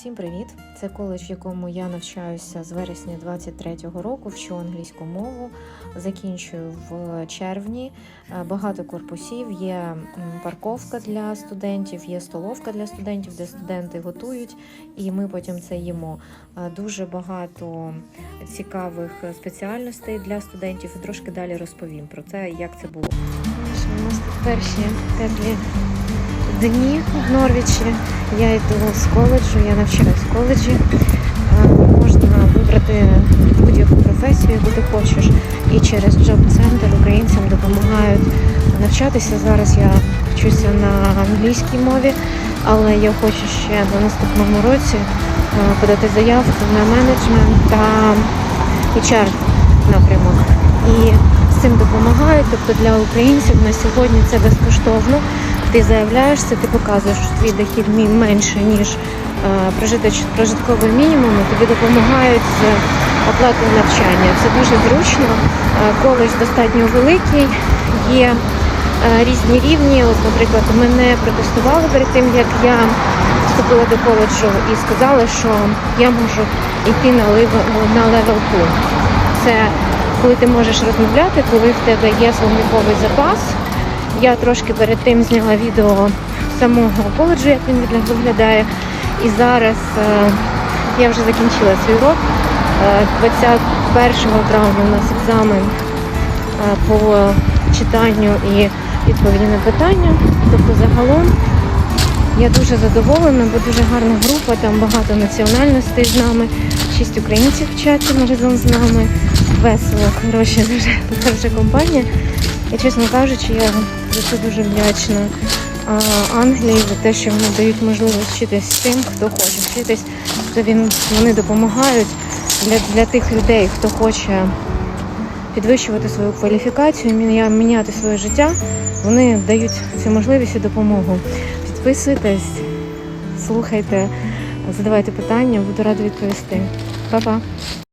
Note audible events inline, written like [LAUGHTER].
Всім привіт! Це коледж, в якому я навчаюся з вересня 23-го року, вчу англійську мову. Закінчую в червні. Е, Багато корпусів. Є парковка для студентів, є столовка для студентів, де студенти готують, і ми потім це їмо. Е, Дуже багато цікавих спеціальностей для студентів. Трошки далі розповім про це, як це було. У нас перші теплі дні в Норвічі. Я йду з коледжу, я навчаюсь в коледжі. Можна вибрати будь-яку професію, яку ти хочеш. І через Center українцям допомагають навчатися. Зараз я вчуся на англійській мові, але я хочу ще на наступному році подати заявку на менеджмент та HR напрямок. І цим допомагають. Тобто для українців на сьогодні це безкоштовно. Ти заявляєшся, ти показуєш, що твій дохід менше, ніж е, прожитковий мінімум, і тобі допомагають з оплатою навчання. Це дуже зручно. Е, Коледж достатньо великий, є е, різні рівні. От, наприклад, мене протестували перед тим, як я вступила до коледжу і сказали, що я можу йти на левел 2. Це коли ти можеш розмовляти, коли в тебе є словниковий запас. Я трошки перед тим зняла відео самого коледжу, як він виглядає. І зараз е, я вже закінчила свій урок. Е, 21 травня у нас екзамен е, по читанню і відповіді на питання. Тобто загалом я дуже задоволена, бо дуже гарна група, там багато національностей з нами. Шість українців вчаться разом з нами. Весело, коротше, дуже [LAUGHS] хороша компанія. І чесно кажучи, я за це дуже вдячна Англії за те, що вони дають можливість вчитись тим, хто хоче вчитись, то він, вони допомагають для, для тих людей, хто хоче підвищувати свою кваліфікацію, міняти своє життя. Вони дають цю можливість і допомогу. Підписуйтесь, слухайте, задавайте питання, буду рада відповісти. Па-па!